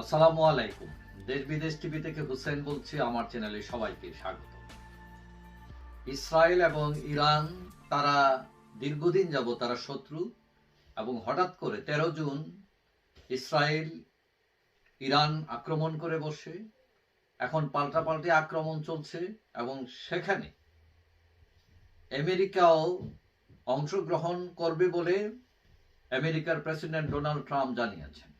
আসসালামু আলাইকুম। দেশ বিদেশ টিভি থেকে হুসেন বলছি, আমার চ্যানেলে সবাইকে স্বাগত। ইসরায়েল এবং ইরান, তারা দীর্ঘদিন যাব তারা শত্রু এবং হঠাৎ করে তেরো জুন ইসরায়েল, ইরান আক্রমণ করে বসে। এখন পাল্টাপাল্টি আক্রমণ চলছে এবং সেখানে আমেরিকাও অংশগ্রহণ করবে বলে আমেরিকার প্রেসিডেন্ট ডোনাল্ড ট্রাম্প জানিয়েছেন।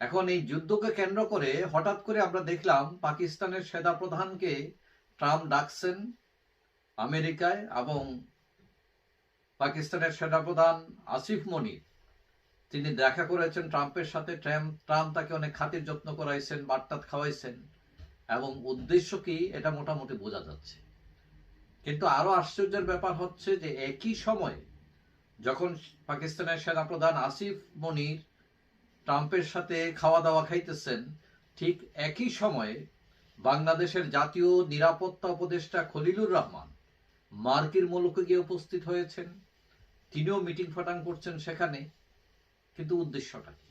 এখন এই যুদ্ধকে কেন্দ্র করে হঠাৎ করে আমরা দেখলাম পাকিস্তানের সেনা প্রধানকে ট্রাম্প ডাকছেন আমেরিকায় এবং পাকিস্তানের সেনা প্রধান আসিফ মনি, তিনি দেখা করেছেন ট্রাম্পের সাথে। ট্রাম্প ট্রাম্প তাকে অনেক খাতির যত্ন করাইছেন, বার্তাত খাওয়াইছেন এবং উদ্দেশ্য কি এটা মোটামুটি বোঝা যাচ্ছে। কিন্তু আরও আশ্চর্যের ব্যাপার হচ্ছে যে একই সময়ে যখন পাকিস্তানের সেনাপ্রধান আসিফ মনির ট্রাম্পের সাথে খাওয়া দাওয়া খাইতেছেন, ঠিক একই সময়ে বাংলাদেশের জাতীয় নিরাপত্তা উপদেষ্টা খলিলুর রহমান মার্কির মুলুকে গিয়ে উপস্থিত হয়েছেন। তিনিও মিটিং ফাটাং করছেন সেখানে। কিন্তু উদ্দেশ্যটা কি?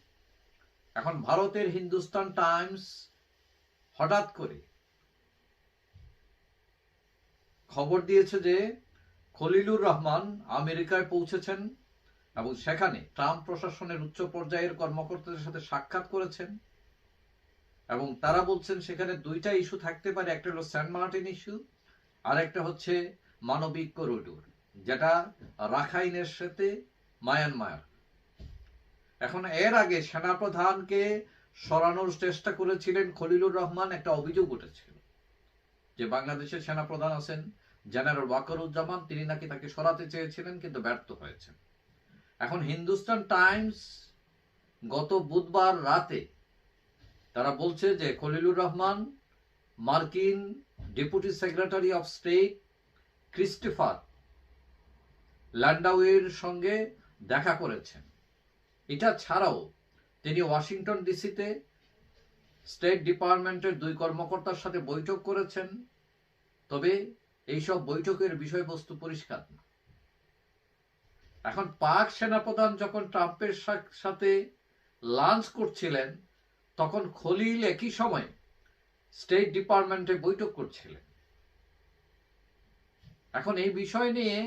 এখন ভারতের হিন্দুস্তান টাইমস হঠাৎ করে খবর দিয়েছে যে খলিলুর রহমান আমেরিকায় পৌঁছেছেন এবং সেখানে ট্রাম্প প্রশাসনের উচ্চ পর্যায়ের কর্মকর্তাদের সাথে সাক্ষাৎ করেছেন এবং তারা বলছেন সেখানে দুইটা ইস্যু থাকতে পারে, একটা হলো সেন্ট মার্টিন ইস্যু আর একটা হচ্ছে মানবিক করিডোর, যেটা রাখাইনের সাথে মায়ানমার। এখন এর আগে সেনাপ্রধানকে সরানোর চেষ্টা করেছিলেন খলিলুর রহমান, একটা অভিযোগ উঠেছিল যে বাংলাদেশের সেনাপ্রধান আছেন জেনারেল ওয়াকারুজ্জামান, তিনি নাকি তাকে সরাতে চেয়েছিলেন কিন্তু ব্যর্থ হয়েছেন। এখন হিন্দুস্তান টাইমস গত বুধবার রাতে তারা বলছে যে খলিলুর রহমান, মার্কিন deputy secretary of state Christopher ল্যান্ডাওয়ের সঙ্গে দেখা করেছেন। এটা ছাড়াও তিনি ওয়াশিংটন ডিসিতে স্টেট ডিপার্টমেন্টের দুই কর্মকর্তার সাথে বৈঠক করেছেন। তবে এইসব বৈঠকের বিষয়বস্তু পরিষ্কার না। এখন পাক সেনাপ্রধান যখন ট্রাম্পের সাথে লাঞ্চ করছিলেন, তখন খলিল একই সময় স্টেট ডিপার্টমেন্টে বৈঠক করছিলেন। এখন এই বিষয় নিয়ে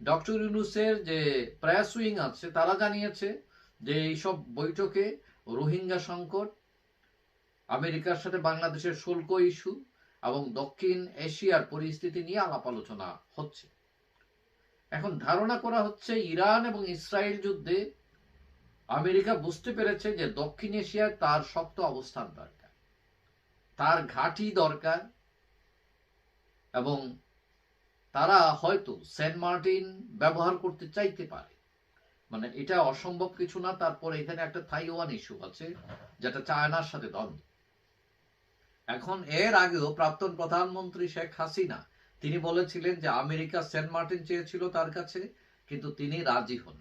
ডক্টর ইউনুসের যে প্রেস উইং আছে, তারা জানিয়েছে যে এইসব বৈঠকে রোহিঙ্গা সংকট, আমেরিকার সাথে বাংলাদেশের শুল্ক ইস্যু এবং দক্ষিণ এশিয়ার পরিস্থিতি নিয়ে আলাপ আলোচনা হচ্ছে। এখন ধারণা করা হচ্ছে ইরান এবং ইসরায়েল যুদ্ধে আমেরিকা বুঝতে পেরেছে যে দক্ষিণ এশিয়ায় তার শক্ত অবস্থান দরকার। তার ঘাঁটি দরকার এবং তারা হয়তো সেন্ট মার্টিন ব্যবহার করতে চাইতে পারে। মানে এটা অসম্ভব কিছু না, তারপরে এখানে একটা থাইওয়ান ইস্যু আছে, যেটা চায়নার সাথে দ্বন্দ্ব। এখন এর আগেও প্রাক্তন প্রধানমন্ত্রী শেখ হাসিনা তিনি বলেছিলেন যে আমেরিকা সেন্ট মার্টিন চেয়েছিল তার কাছে, কিন্তু তিনি রাজি হন।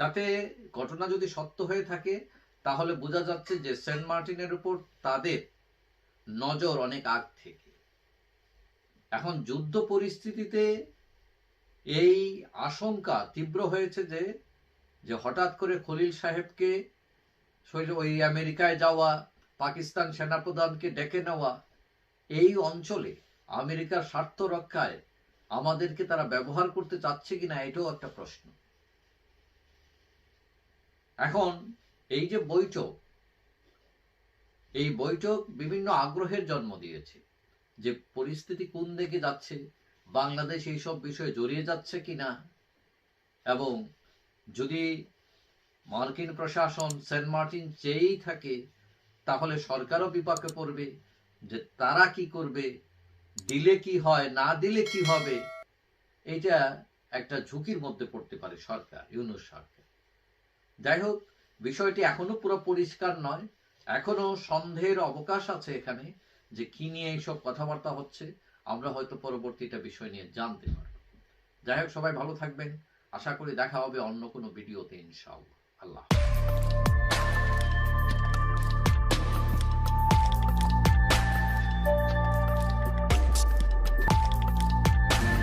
তাতে ঘটনা যদি সত্য হয়ে থাকে, তাহলে বোঝা যাচ্ছে যে সেন্ট মার্টিনের উপর তাদের নজর অনেক আগ থেকে। এখন যুদ্ধ পরিস্থিতিতে এই আশঙ্কা তীব্র হয়েছে যে যে হঠাৎ করে খলিল সাহেবকে ওই আমেরিকায় যাওয়া, পাকিস্তান সেনাপ্রধানকে ডেকে নেওয়া, এই অঞ্চলে আমেরিকার স্বার্থ রক্ষায় আমাদেরকে তারা ব্যবহার করতে চাচ্ছে কিনা এটাও একটা প্রশ্ন। এখন এই যে বৈঠক, এই বৈঠক বিভিন্ন আগ্রহের জন্ম দিয়েছে যে পরিস্থিতি কোন দিকে যাচ্ছে, বাংলাদেশ এইসব বিষয়ে জড়িয়ে যাচ্ছে কিনা, এবং যদি মার্কিন প্রশাসন সেন্ট মার্টিন চেয়েই থাকে, তাহলে সরকারও বিপাকে পড়বে যে তারা কি করবে দিলে কি হয়, না দিলে কি হবে, এটা একটা ঝুঁকির মধ্যে পড়তে পারে সরকার, ইউনুস সরকার। যাই হোক, বিষয়টি এখনও পুরো পরিষ্কার নয়। এখনও সন্দেহের অবকাশ আছে এখানে যে কি নিয়ে এইসব কথাবার্তা হচ্ছে। আমরা হয়তো পরবর্তীটা বিষয় নিয়ে জানতে পারব। যাই হোক, সবাই ভালো থাকবেন। আশা করি দেখা হবে অন্য কোনো ভিডিওতে, ইনশাআল্লাহ। আল্লাহ।